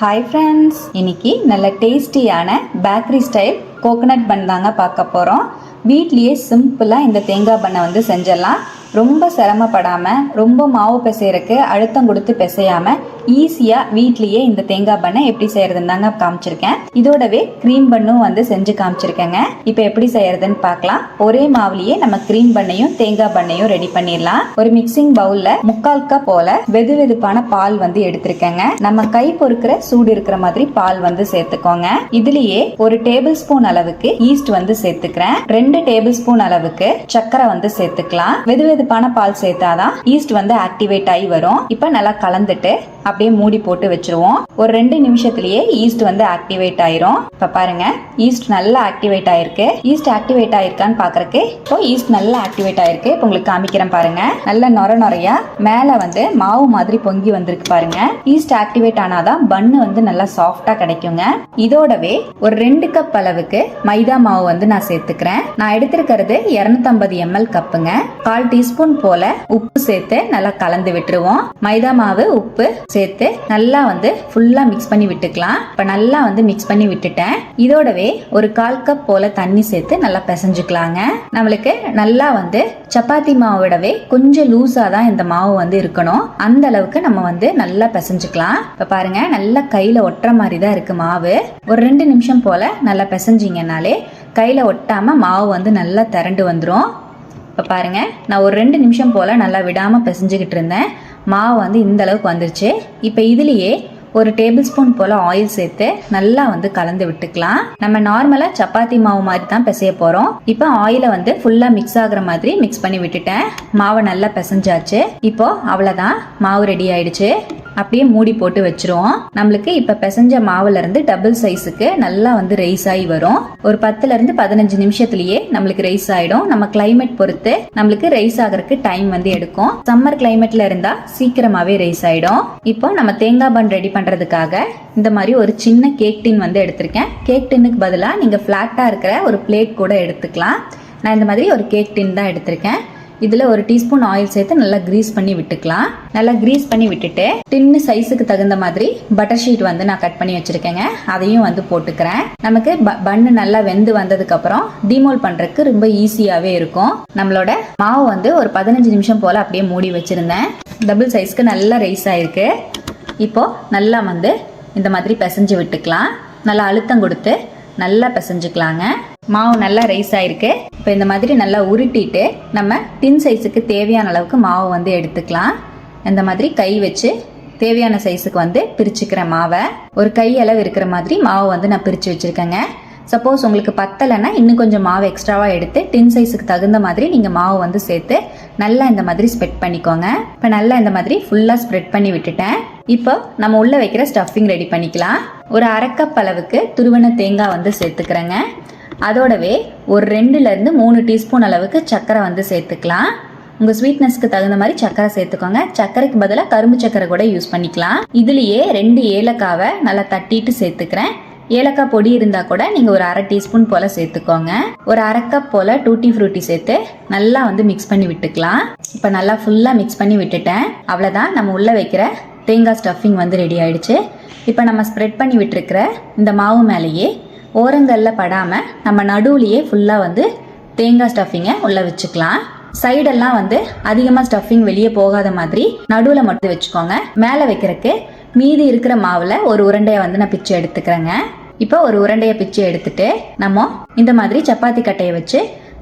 Hi friends இன்னைக்கு நல்ல டேஸ்டியான பேக்கரி ஸ்டைல் கோகனட் பன் தாங்க பார்க்க போகிறோம் வீட்லேயே சிம்பிளாக இந்த தேங்காய் பண்ணை வந்து செஞ்சிடலாம். ரொம்ப சிரமப்படாமல் ரொம்ப மாவு பிசைறக்கு அழுத்தம் கொடுத்து பிசையாமல் ஈஸியாக வீட்லேயே இந்த தேங்காய் பண்ணை எப்படி செய்யறதுன்னு தாங்க காமிச்சிருக்கேன். இதோடவே க்ரீம் பண்ணும் வந்து செஞ்சு காமிச்சிருக்கேங்க. இப்போ எப்படி செய்யறதுன்னு பார்க்கலாம். ஒரே மாவுலயே நம்ம க்ரீம் பண்ணையும் தேங்காய் பண்ணையும் ரெடி பண்ணிடலாம். ஒரு மிக்சிங் பவுலில் முக்கால் கப் போல வெது வெதுப்பான பால் வந்து எடுத்திருக்கேங்க. நம்ம கை பொறுக்கிற சூடு இருக்கிற மாதிரி பால் வந்து சேர்த்துக்கோங்க. இதுலயே ஒரு டேபிள் ஸ்பூன் அளவுக்கு ஈஸ்ட் வந்து சேர்த்துக்கிறேன். ரெண்டு டேபிள் ஸ்பூன் அளவுக்கு சர்க்கரை வந்து சேர்த்துக்கலாம். வெது வெதுப்பான பால் சேர்த்தாதான் ஈஸ்ட் வந்து ஆக்டிவேட் ஆகி வரும். இப்போ நல்லா கலந்துட்டு அப்படியே மூடி போட்டு வச்சிருவோம். ஒரு ரெண்டு நிமிஷத்துலயே ஈஸ்ட் வந்து ஆக்டிவேட் ஆயிரும். இப்ப பாருங்க ஈஸ்ட் நல்லா ஆக்டிவேட் ஆயிருக்கு. ஈஸ்ட் ஆக்டிவேட் ஆயிருக்கான்னு பாக்குறதுக்கு இப்போ ஈஸ்ட் நல்லா ஆக்டிவேட் ஆயிருக்கு. இப்போ உங்களுக்கு காமிக்கிறேன் பாருங்க. நல்ல நொர நொறையா மேல வந்து மாவு மாதிரி பொங்கி வந்திருக்கு பாருங்க. ஈஸ்ட் ஆக்டிவேட் ஆனாதான் பன்னு வந்து நல்லா சாஃப்டா கிடைக்குங்க. இதோடவே ஒரு ரெண்டு கப் அளவுக்கு மைதா மாவு வந்து நான் சேர்த்துக்கிறேன். நான் எடுத்திருக்கிறது 250 எம்எல் கப்புங்க கால் டீஸ்பூன் போல உப்பு சேர்த்து நல்லா கலந்து விட்டுருவோம். மைதா மாவு உப்பு சேர்த்து நல்லா வந்து ஃபுல்லா மிக்ஸ் பண்ணி விட்டுக்கலாம். இப்ப நல்லா வந்து மிக்ஸ் பண்ணி விட்டுட்டேன். இதோடவே ஒரு கால் கப் போல தண்ணி சேர்த்து நல்லா பிசைஞ்சுக்கலாங்க. நம்மளுக்கு நல்லா வந்து சப்பாத்தி மாவோடவே கொஞ்சம் லூஸா தான் இந்த மாவு வந்து இருக்கணும். அந்த அளவுக்கு நம்ம வந்து நல்லா பிசைஞ்சுக்கலாம். இப்ப பாருங்க நல்லா கையில ஒட்டுற மாதிரி தான் இருக்கு மாவு. ஒரு ரெண்டு நிமிஷம் போல நல்லா பிசைஞ்சிங்கனாலே கையில ஒட்டாம மாவு வந்து நல்லா திரண்டு வந்துடும் இப்போ பாருங்கள் நான் ஒரு ரெண்டு நிமிஷம் போல் நல்லா விடாமல் பிசைஞ்சிக்கிட்டு இருந்தேன். மாவு வந்து இந்த அளவுக்கு வந்துருச்சு. இப்போ இதுலேயே ஒரு டேபிள் ஸ்பூன் போல் ஆயில் சேர்த்து நல்லா வந்து கலந்து விட்டுக்கலாம். நம்ம நார்மலாக சப்பாத்தி மாவு மாதிரி தான் பிசைய போகிறோம் இப்போ ஆயிலை வந்து ஃபுல்லாக மிக்ஸ் ஆகுற மாதிரி மிக்ஸ் பண்ணி விட்டுட்டேன். மாவை நல்லா பிசைஞ்சாச்சு. இப்போ அவ்வளோதான் மாவு ரெடி ஆயிடுச்சு. அப்படியே மூடி போட்டு வச்சிருவோம். நம்மளுக்கு இப்ப பிசைஞ்ச மாவுல இருந்து டபுள் சைஸுக்கு நல்லா வந்து ரைஸ் ஆகி வரும். ஒரு பத்துல இருந்து பதினஞ்சு நிமிஷத்துலயே நம்மளுக்கு ரைஸ் ஆயிடும். நம்ம கிளைமேட் பொறுத்து நம்மளுக்கு ரைஸ் ஆகிறதுக்கு டைம் வந்து எடுக்கும். சம்மர் கிளைமேட்ல இருந்தா சீக்கிரமாவே ரைஸ் ஆயிடும். இப்போ நம்ம தேங்காய் பன் ரெடி பண்றதுக்காக இந்த மாதிரி ஒரு சின்ன கேக் டின் வந்து எடுத்திருக்கேன். கேக் டின்னுக்கு பதிலாக நீங்க ஃப்ளாட்டாக இருக்கிற ஒரு பிளேட் கூட எடுத்துக்கலாம். நான் இந்த மாதிரி ஒரு கேக் டின் தான் எடுத்திருக்கேன். இதில் ஒரு டீஸ்பூன் ஆயில் சேர்த்து நல்லா கிரீஸ் பண்ணி விட்டுக்கலாம். நல்லா கிரீஸ் பண்ணி விட்டுட்டு டின்னு சைஸுக்கு தகுந்த மாதிரி பட்டர் ஷீட் வந்து நான் கட் பண்ணி வச்சுருக்கேங்க. அதையும் வந்து போட்டுக்கிறேன். நமக்கு பன்னு நல்லா வெந்து வந்ததுக்கப்புறம் டிமோல் பண்ணுறதுக்கு ரொம்ப ஈஸியாகவே இருக்கும். நம்மளோட மாவு வந்து ஒரு பதினஞ்சு நிமிஷம் போல் அப்படியே மூடி வச்சுருந்தேன். டபுள் சைஸ்க்கு நல்லா ரைஸ் ஆகிருக்கு இப்போது நல்லா வந்து இந்த மாதிரி பிசைஞ்சு விட்டுக்கலாம். நல்லா அழுத்தம் கொடுத்து நல்லா பிசைஞ்சுக்கலாங்க. மாவு நல்லா ரைஸ் ஆயிருக்கு. இப்போ இந்த மாதிரி நல்லா உருட்டிட்டு நம்ம டின் சைஸுக்கு தேவையான அளவுக்கு மாவு வந்து எடுத்துக்கலாம். இந்த மாதிரி கை வச்சு தேவையான சைஸுக்கு வந்து பிரிச்சுக்கிறேன் மாவை. ஒரு கை அளவு இருக்கிற மாதிரி மாவை வந்து நான் பிரித்து வச்சுருக்கேங்க. சப்போஸ் உங்களுக்கு பத்தலைன்னா இன்னும் கொஞ்சம் மாவு எக்ஸ்ட்ராவாக எடுத்து டின் சைஸுக்கு தகுந்த மாதிரி நீங்கள் மாவு வந்து சேர்த்து நல்லா இந்த மாதிரி ஸ்ப்ரெட் பண்ணிக்கோங்க. இப்போ நல்லா இந்த மாதிரி ஃபுல்லாக ஸ்ப்ரெட் பண்ணி விட்டுட்டேன். இப்போ நம்ம உள்ளே வைக்கிற ஸ்டஃபிங் ரெடி பண்ணிக்கலாம். ஒரு அரைக்கப் அளவுக்கு துருவன தேங்காய் வந்து சேர்த்துக்கிறேங்க. அதோடவே ஒரு ரெண்டுலேருந்து மூணு டீஸ்பூன் அளவுக்கு சர்க்கரை வந்து சேர்த்துக்கலாம். உங்கள் ஸ்வீட்னஸ்க்கு தகுந்த மாதிரி சர்க்கரை சேர்த்துக்கோங்க. சர்க்கரைக்கு பதிலாக கரும்பு சர்க்கரை கூட யூஸ் பண்ணிக்கலாம். இதுலேயே ரெண்டு ஏலக்காவை நல்லா தட்டிட்டு சேர்த்துக்கிறேன். ஏலக்காய் பொடி இருந்தால் கூட நீங்கள் ஒரு அரை டீஸ்பூன் போல் சேர்த்துக்கோங்க. ஒரு அரை கப் போல் டூட்டி ஃப்ரூட்டி சேர்த்து நல்லா வந்து மிக்ஸ் பண்ணி விட்டுக்கலாம். இப்போ நல்லா ஃபுல்லாக மிக்ஸ் பண்ணி விட்டுட்டேன். அவ்வளோதான் நம்ம உள்ளே வைக்கிற தேங்காய் ஸ்டஃபிங் வந்து ரெடி ஆயிடுச்சு. இப்போ நம்ம ஸ்ப்ரெட் பண்ணி விட்டுருக்கிற இந்த மாவு மேலேயே ஓரங்களில் படாமல் நம்ம நடுவுலையே ஃபுல்லாக வந்து தேங்காய் ஸ்டஃபிங்கை உள்ளே வச்சுக்கலாம். சைடெல்லாம் வந்து அதிகமாக ஸ்டஃபிங் வெளியே போகாத மாதிரி நடுவில் மட்டும் வச்சுக்கோங்க. மேலே வைக்கிறதுக்கு மீதி இருக்கிற மாவில் ஒரு உருண்டையை வந்து நான் பிச்சு எடுத்துக்கிறேங்க. இப்போ ஒரு உருண்டையை பிச்சு எடுத்துட்டு நம்ம இந்த மாதிரி சப்பாத்தி கட்டையை வச்சு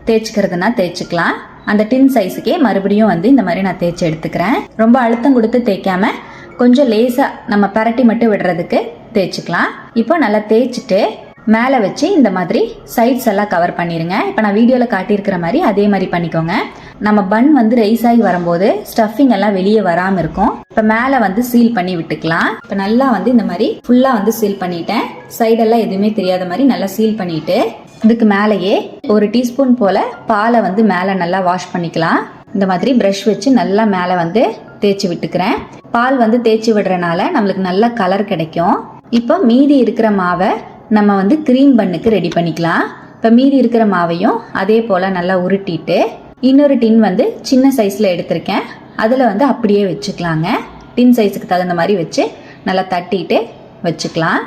தேய்ச்சிக்கிறதுனா தேய்ச்சிக்கலாம். அந்த டின் சைஸுக்கே மறுபடியும் வந்து இந்த மாதிரி நான் தேய்ச்சி எடுத்துக்கிறேன். ரொம்ப அழுத்தம் கொடுத்து தேய்க்காம கொஞ்சம் லேசாக நம்ம பரட்டி மட்டும் விடுறதுக்கு தேய்ச்சிக்கலாம். இப்போ நல்லா தேய்ச்சிட்டு மேலே வச்சு இந்த மாதிரி சைட்ஸ் எல்லாம் கவர் பண்ணிடுங்க இப்போ நான் வீடியோவில் காட்டியிருக்கிற மாதிரி அதே மாதிரி பண்ணிக்கோங்க. நம்ம பன் வந்து ரைஸ் ஆகி வரும்போது ஸ்டஃபிங் எல்லாம் வெளியே வராமல் இருக்கும். இப்போ மேலே வந்து சீல் பண்ணி விட்டுக்கலாம். இப்போ நல்லா வந்து இந்த மாதிரி ஃபுல்லாக வந்து சீல் பண்ணிட்டேன். சைடெல்லாம் எதுவுமே தெரியாத மாதிரி நல்லா சீல் பண்ணிட்டு இதுக்கு மேலேயே ஒரு டீஸ்பூன் போல் பாலை வந்து மேலே நல்லா வாஷ் பண்ணிக்கலாம். இந்த மாதிரி ப்ரஷ் வச்சு நல்லா மேலே வந்து தேய்ச்சி விட்டுக்கிறேன். பால் வந்து தேய்ச்சி விடுறனால நம்மளுக்கு நல்ல கலர் கிடைக்கும். இப்போ மீதி இருக்கிற மாவை நம்ம வந்து க்ரீம் பண்ணுக்கு ரெடி பண்ணிக்கலாம். இப்போ மீதி இருக்கிற மாவையும் அதே போல் நல்லா உருட்டிட்டு இன்னொரு டின் வந்து சின்ன சைஸில் எடுத்திருக்கேன். அதில் வந்து அப்படியே வச்சுக்கலாங்க. டின் சைஸுக்கு தகுந்த மாதிரி வச்சு நல்லா தட்டிட்டு வச்சுக்கலாம்.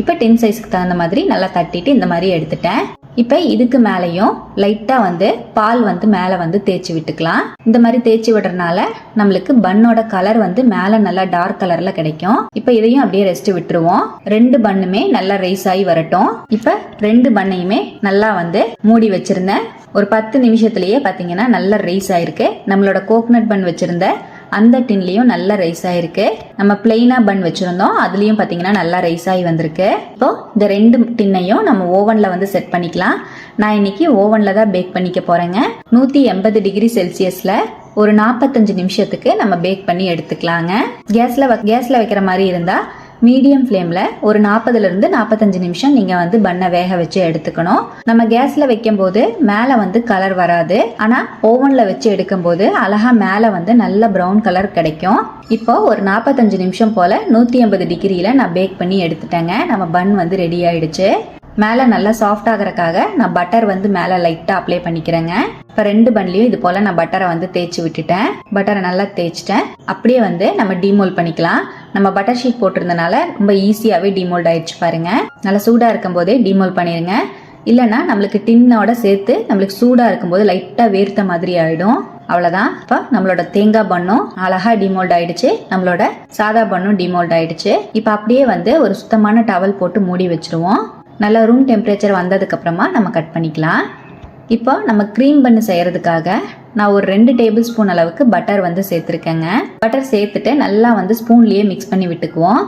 இப்போ டென் சைஸ்க்கு தகுந்த மாதிரி நல்லா தட்டிட்டு இந்த மாதிரி எடுத்துட்டேன். இப்போ இதுக்கு மேலேயும் லைட்டாக வந்து பால் வந்து மேலே வந்து தேய்ச்சி விட்டுக்கலாம். இந்த மாதிரி தேய்ச்சி விடுறதுனால நம்மளுக்கு பண்ணோட கலர் வந்து மேலே நல்லா டார்க் கலரில் கிடைக்கும். இப்போ இதையும் அப்படியே ரெஸ்ட் விட்டுருவோம். ரெண்டு பன்னுமே நல்லா ரைஸ் ஆகி வரட்டும். இப்போ ரெண்டு பன்னையுமே நல்லா வந்து மூடி வச்சிருந்தேன். ஒரு பத்து நிமிஷத்துலேயே பார்த்தீங்கன்னா நல்லா ரைஸ் ஆயிருக்கு. நம்மளோட கோகனட் பன் வச்சிருந்த அந்த டின்லேயும் நல்லா ரைஸ் ஆயிருக்கு நம்ம பிளெயினாக பன் வச்சுருந்தோம். அதுலேயும் பார்த்தீங்கன்னா நல்லா ரைஸ் ஆகி வந்திருக்கு. இப்போ இந்த ரெண்டு டின்னையும் நம்ம ஓவனில் வந்து செட் பண்ணிக்கலாம். நான் இன்னைக்கு ஓவனில் தான் பேக் பண்ணிக்க போகிறேங்க நூற்றி எண்பது டிகிரி செல்சியஸில் ஒரு நாற்பத்தஞ்சு நிமிஷத்துக்கு நம்ம பேக் பண்ணி எடுத்துக்கலாங்க. கேஸில் கேஸில் வைக்கிற மாதிரி இருந்தால் மீடியம் ஃப்ளேமில் ஒரு நாற்பதுலேருந்து நாற்பத்தஞ்சு நிமிஷம் நீங்கள் வந்து பண்ணை வேக வச்சு எடுத்துக்கணும். நம்ம கேஸில் வைக்கும்போது மேலே வந்து கலர் வராது. ஆனால் ஓவனில் வச்சு எடுக்கும்போது அழகாக மேலே வந்து நல்ல ப்ரௌன் கலர் கிடைக்கும். இப்போ ஒரு நாற்பத்தஞ்சு நிமிஷம் போல் நூற்றி ஐம்பது டிகிரியில் நான் பேக் பண்ணி எடுத்துட்டேங்க. நம்ம பன் வந்து ரெடி ஆயிடுச்சு. மேலே நல்லா சாஃப்ட் ஆகிறக்காக நான் பட்டர் வந்து மேலே லைட்டாக அப்ளை பண்ணிக்கிறேங்க. இப்போ ரெண்டு பன்லையும் இது போல் நான் பட்டரை வந்து தேய்ச்சி விட்டுட்டேன். பட்டரை நல்லா தேய்ச்சிட்டேன். அப்படியே வந்து நம்ம டீமோல் பண்ணிக்கலாம். நம்ம பட்டர் ஷீட் போட்டிருந்தனால ரொம்ப ஈஸியாகவே டீமோல்ட் ஆயிடுச்சு பாருங்க. நல்லா சூடாக இருக்கும் போதே டீமோல் பண்ணிடுங்க இல்லைன்னா நம்மளுக்கு டின்னோட சேர்த்து நம்மளுக்கு சூடாக இருக்கும்போது லைட்டாக வேர்த்த மாதிரி ஆகிடும் அவ்வளோதான் இப்போ நம்மளோட தேங்காய் பண்ணும் அழகாக டிமோல்ட் ஆயிடுச்சு. நம்மளோட சாதா பண்ணும் டிமோல்ட் ஆயிடுச்சு. இப்போ அப்படியே வந்து ஒரு சுத்தமான டவல் போட்டு மூடி வச்சிருவோம். நல்லா ரூம் டெம்பரேச்சர் வந்ததுக்கப்புறமா நம்ம கட் பண்ணிக்கலாம். இப்போ நம்ம க்ரீம் பண்ணு செய்கிறதுக்காக நான் ஒரு ரெண்டு டேபிள் ஸ்பூன் அளவுக்கு பட்டர் வந்து சேர்த்துருக்கேங்க. பட்டர் சேர்த்துட்டு நல்லா வந்து ஸ்பூன்லேயே மிக்ஸ் பண்ணி விட்டுக்குவோம்.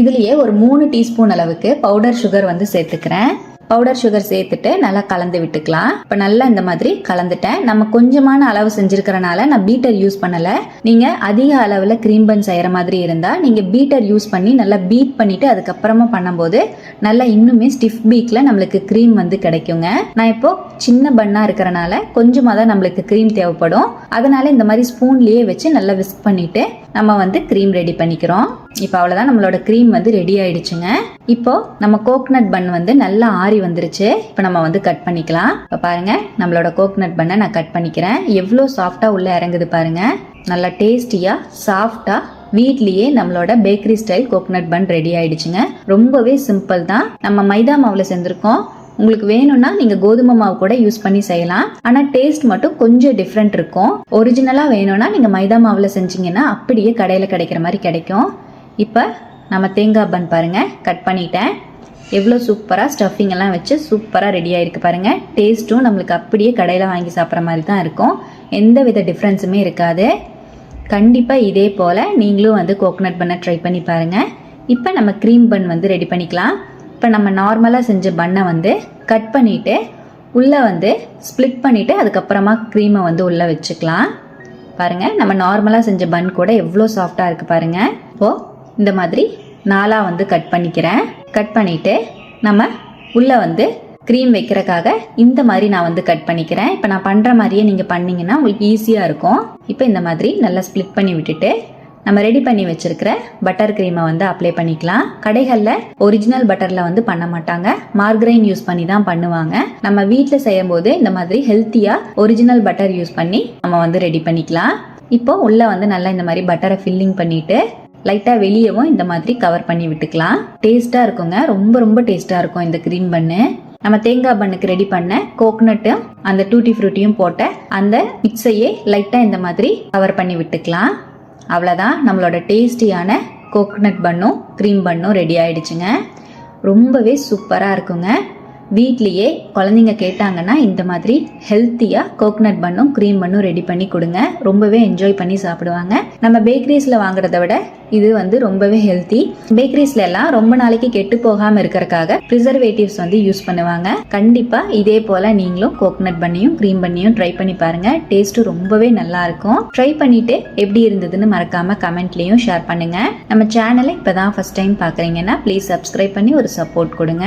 இதுலேயே ஒரு மூணு டீஸ்பூன் அளவுக்கு பவுடர் சுகர் வந்து சேர்த்துக்கிறேன். பவுடர் சுகர் சேர்த்துட்டு நல்லா கலந்து விட்டுக்கலாம். இப்போ நல்லா இந்த மாதிரி கலந்துட்டேன். நம்ம கொஞ்சமான அளவு செஞ்சிருக்கிறனால நான் பீட்டர் யூஸ் பண்ணலை. நீங்கள் அதிக அளவில் க்ரீம் பன் செய்கிற மாதிரி இருந்தால் நீங்கள் பீட்டர் யூஸ் பண்ணி நல்லா பீட் பண்ணிவிட்டு அதுக்கப்புறமா பண்ணும்போது நல்லா இன்னுமே ஸ்டிஃப் பீக்கில் நம்மளுக்கு க்ரீம் வந்து கிடைக்குங்க. நான் இப்போ சின்ன பண்ணாக இருக்கிறனால கொஞ்சமாக தான் நம்மளுக்கு க்ரீம் தேவைப்படும். அதனால இந்த மாதிரி ஸ்பூன்லேயே வச்சு நல்லா விஸ்க் பண்ணிவிட்டு நம்ம வந்து க்ரீம் ரெடி பண்ணிக்கிறோம். இப்போ அவ்வளோதான் நம்மளோட க்ரீம் வந்து ரெடி ஆயிடுச்சுங்க. இப்போ நம்ம கோக்னட் பன் வந்து நல்லா ஆறி வந்துருச்சு. இப்போ நம்ம வந்து கட் பண்ணிக்கலாம். இப்போ பாருங்க நம்மளோட கோக்னட் பண்ணை நான் கட் பண்ணிக்கிறேன். எவ்வளோ சாஃப்டாக உள்ள இறங்குது பாருங்க. நல்லா டேஸ்டியாக சாஃப்டாக வீட்லேயே நம்மளோட bakery style coconut bun ready ஆயிடுச்சுங்க. ரொம்பவே சிம்பிள் தான். நம்ம மைதா மாவில் செஞ்சுருக்கோம். உங்களுக்கு வேணும்னா நீங்க கோதுமை மாவு கூட யூஸ் பண்ணி செய்யலாம். ஆனா டேஸ்ட் மட்டும் கொஞ்சம் டிஃப்ரெண்ட் இருக்கும். ஒரிஜினலா வேணும்னா நீங்க மைதா மாவுல செஞ்சீங்கன்னா அப்படியே கடையில கிடைக்கிற மாதிரி கிடைக்கும். இப்போ நம்ம தேங்காய் பன் பாருங்க. கட் பண்ணிட்டேன். எவ்வளோ சூப்பராக ஸ்டஃபிங் எல்லாம் வச்சு சூப்பராக ரெடி ஆகிருக்கு பாருங்கள் டேஸ்ட்டும் நம்மளுக்கு அப்படியே கடையில் வாங்கி சாப்பிட்ற மாதிரி தான் இருக்கும். எந்த வித டிஃப்ரென்ஸுமே இருக்காது. கண்டிப்பாக இதே போல் நீங்களும் வந்து கோகோனட் பண்ண ட்ரை பண்ணி பாருங்கள் இப்போ நம்ம க்ரீம் பன் வந்து ரெடி பண்ணிக்கலாம். இப்போ நம்ம நார்மலாக செஞ்ச பண்ணை வந்து கட் பண்ணிவிட்டு உள்ளே வந்து ஸ்ப்ளிட் பண்ணிவிட்டு அதுக்கப்புறமா க்ரீமை வந்து உள்ளே வச்சுக்கலாம். பாருங்கள் நம்ம நார்மலாக செஞ்ச பன் கூட எவ்வளோ சாஃப்டாக இருக்குது பாருங்கள் இப்போது இந்த மாதிரி நாலாக வந்து கட் பண்ணிக்கிறேன். கட் பண்ணிவிட்டு நம்ம உள்ளே வந்து க்ரீம் வைக்கிறக்காக இந்த மாதிரி நான் வந்து கட் பண்ணிக்கிறேன். இப்போ நான் பண்ணுற மாதிரியே நீங்கள் பண்ணிங்கன்னா உங்களுக்கு ஈஸியாக இருக்கும். இப்போ இந்த மாதிரி நல்லா ஸ்ப்ளிட் பண்ணி விட்டுட்டு நம்ம ரெடி பண்ணி வச்சிருக்கிற பட்டர் க்ரீமை வந்து அப்ளை பண்ணிக்கலாம். கடைகளில் ஒரிஜினல் பட்டரில் வந்து பண்ண மாட்டாங்க. மார்கரைன் யூஸ் பண்ணி தான் பண்ணுவாங்க. நம்ம வீட்டில் செய்யும் போது இந்த மாதிரி ஹெல்த்தியாக ஒரிஜினல் பட்டர் யூஸ் பண்ணி நம்ம வந்து ரெடி பண்ணிக்கலாம். இப்போ உள்ளே வந்து நல்லா இந்த மாதிரி பட்டரை ஃபில்லிங் பண்ணிட்டு லைட்டாக வெளியவும் இந்த மாதிரி கவர் பண்ணி விட்டுக்கலாம். டேஸ்ட்டாக இருக்குங்க. ரொம்ப ரொம்ப டேஸ்ட்டாக இருக்கும் இந்த க்ரீம் பண்ணு நம்ம தேங்காய் பண்ணுக்கு ரெடி பண்ண கோக்னட்டும் அந்த டூட்டி ஃப்ரூட்டியும் போட்ட அந்த மிக்ஸையே லைட்டாக இந்த மாதிரி கவர் பண்ணி விட்டுக்கலாம். அவ்வளோதான் நம்மளோட டேஸ்டியான கோகனட் பண்ணும் க்ரீம் பண்ணும் ரெடி ஆகிடுச்சுங்க ரொம்பவே சூப்பராக இருக்குங்க. வீட்லேயே குழந்தைங்க கேட்டாங்கன்னா இந்த மாதிரி ஹெல்த்தியாக கோகனட் பண்ணும் க்ரீம் பண்ணும் ரெடி பண்ணி கொடுங்க. ரொம்பவே என்ஜாய் பண்ணி சாப்பிடுவாங்க. நம்ம பேக்கரிஸில் வாங்குறத விட இது வந்து ரொம்பவே ஹெல்த்தி பேக்கரிஸ்ல எல்லாம் ரொம்ப நாளைக்கு கெட்டு போகாம இருக்கிறக்காக ப்ரிசர்வேட்டிவ்ஸ் வந்து யூஸ் பண்ணுவாங்க. கண்டிப்பாக இதே போல் நீங்களும் கோகனட் பண்ணியும் க்ரீம் பண்ணியும் ட்ரை பண்ணி பாருங்க. டேஸ்ட் ரொம்பவே நல்லா இருக்கும். ட்ரை பண்ணிட்டு எப்படி இருந்ததுன்னு மறக்காம கமெண்ட்லயும் ஷேர் பண்ணுங்க. நம்ம சேனலை இப்போ தான் டைம் பார்க்குறீங்கன்னா ப்ளீஸ் சப்ஸ்கிரைப் பண்ணி ஒரு சப்போர்ட் கொடுங்க.